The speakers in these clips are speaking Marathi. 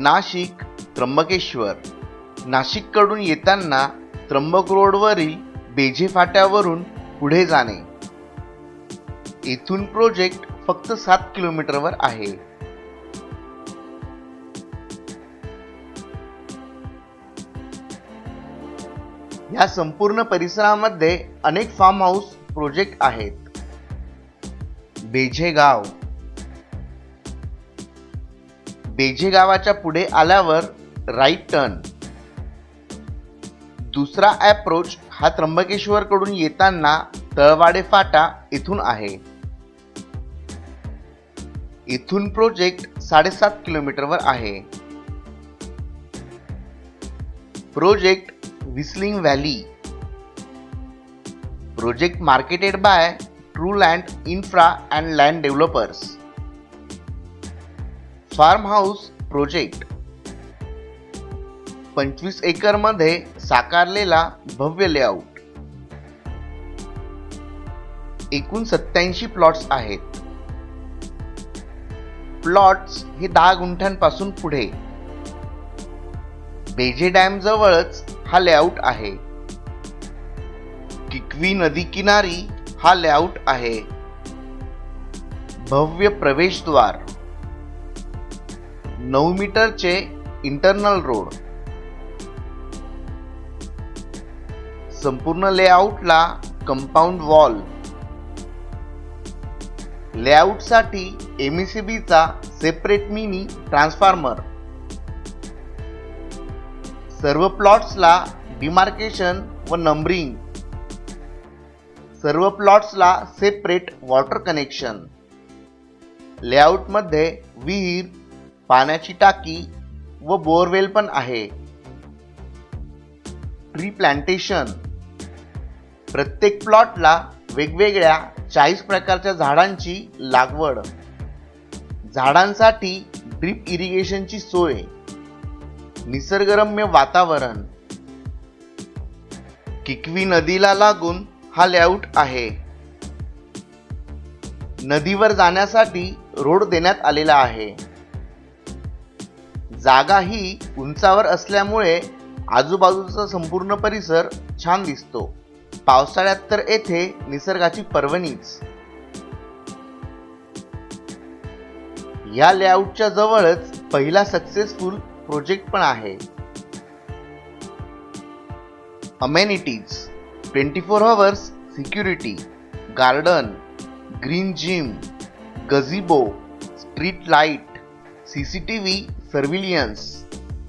नाशिक त्र्यंबकेश्वर. नाशिककडून येताना त्र्यंबक रोडवरील बेजे फाट्यावरून पुढे जाणे. येथून प्रोजेक्ट फक्त सात किलोमीटरवर आहे. या संपूर्ण परिसरामध्ये अनेक फार्म हाऊस प्रोजेक्ट आहेत. बेझे गाव बेझे गावाच्या पुढे आल्यावर राईट टर्न दुसरा ॲप्रोच हा त्र्यंबकेश्वरकडून येताना तळवाडे फाटा इथून आहे. इथून प्रोजेक्ट साडेसात किलोमीटरवर आहे. Project whistling valley project marketed by true land infra and land developers farm house project. पंचवीस एकरमध्ये साकारलेला भव्य लेआउट. एकूण सत्याऐंशी प्लॉट्स आहेत. प्लॉट्स हे दहा गुंठ्यांपासून पुढे. बेजे डॅम जवळच हा लेआउट आहे. किकवी नदी किनारी हा लेआउट आहे. भव्य प्रवेशद्वार. नऊ मीटरचे इंटरनल रोड संपूर्ण लेआउटला कंपाऊंड वॉल लेआउटसाठी एमईसीबीचा सेपरेट मिनी ट्रान्सफॉर्मर सर्व प्लॉट्सला डिमार्केशन व नंबरिंग सर्व प्लॉट्सला सेपरेट वॉटर कनेक्शन लेआउटमध्ये विहीर पाण्याची टाकी व बोअरवेल पण आहे. ट्री प्लांटेशन प्रत्येक प्लॉटला वेगवेगळ्या चाळीस प्रकारच्या झाडांची लागवड. झाडांसाठी ड्रीप इरिगेशनची सोय. निसर्गरम्य वातावरण. किकवी नदीला लागून हा लेआउट आहे. नदीवर जाण्यासाठी रोड देण्यात आलेला आहे. जागा ही उंचावर असल्यामुळे आजूबाजूचा संपूर्ण परिसर छान दिसतो. पावसाळ्यात तर येथे निसर्गाची पर्वणीच. या लेआउटच्या जवळच पहिला सक्सेसफुल प्रोजेक्ट पण आहे. Amenities twenty four hours security garden green gym gazebo street light C C T V surveillance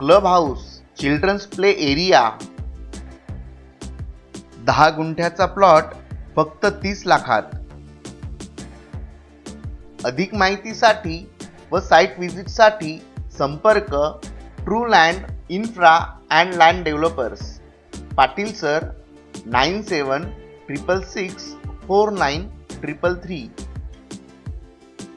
club house children's play area. दहा गुंठ्याचा प्लॉट फक्त तीस लाखात. अधिक माहितीसाठी व साईट व्हिजिटसाठी संपर्क true land infra and land developers. Patil sir nine seven triple six four nine triple three.